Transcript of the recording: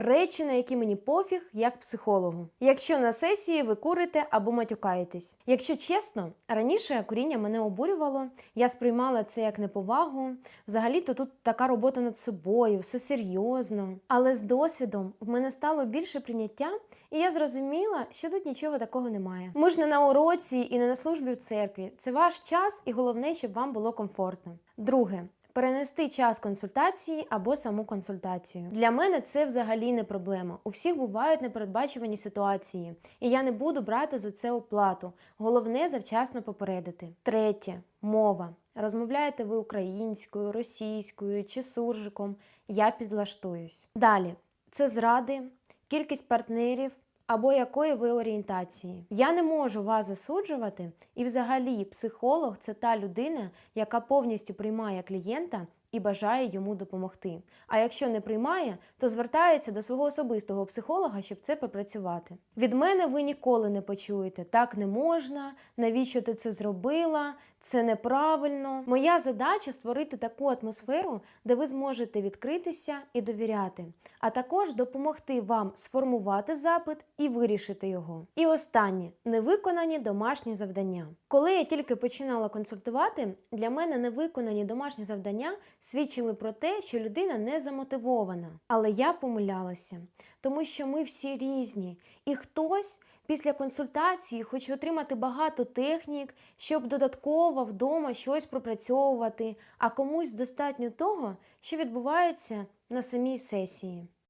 Речі, на які мені пофіг, як психологу. Якщо на сесії ви курите або матюкаєтесь. Якщо чесно, раніше куріння мене обурювало, я сприймала це як неповагу. Взагалі-то тут така робота над собою, все серйозно. Але з досвідом в мене стало більше прийняття, і я зрозуміла, що тут нічого такого немає. Ми ж не на уроці і не на службі в церкві. Це ваш час, і головне, щоб вам було комфортно. Друге. Перенести час консультації або саму консультацію. Для мене це взагалі не проблема. У всіх бувають непередбачувані ситуації, і я не буду брати за це оплату. Головне завчасно попередити. Третє мова. Розмовляєте ви українською, російською чи суржиком. Я підлаштуюсь. Далі це зради, кількість партнерів. Або якої ви орієнтації. Я не можу вас засуджувати, і взагалі психолог це та людина, яка повністю приймає клієнта і бажає йому допомогти. А якщо не приймає, то звертається до свого особистого психолога, щоб це попрацювати. Від мене ви ніколи не почуєте так не можна, навіщо ти це зробила, це неправильно. Моя задача створити таку атмосферу, де ви зможете відкритися і довіряти, а також допомогти вам сформувати запит і вирішити його. І останнє невиконані домашні завдання. Коли я тільки починала консультувати, для мене невиконані домашні завдання свідчили про те, що людина не замотивована. Але я помилялася, тому що ми всі різні, і хтось після консультації хоче отримати багато технік, щоб додатково вдома щось пропрацьовувати, а комусь достатньо того, що відбувається на самій сесії.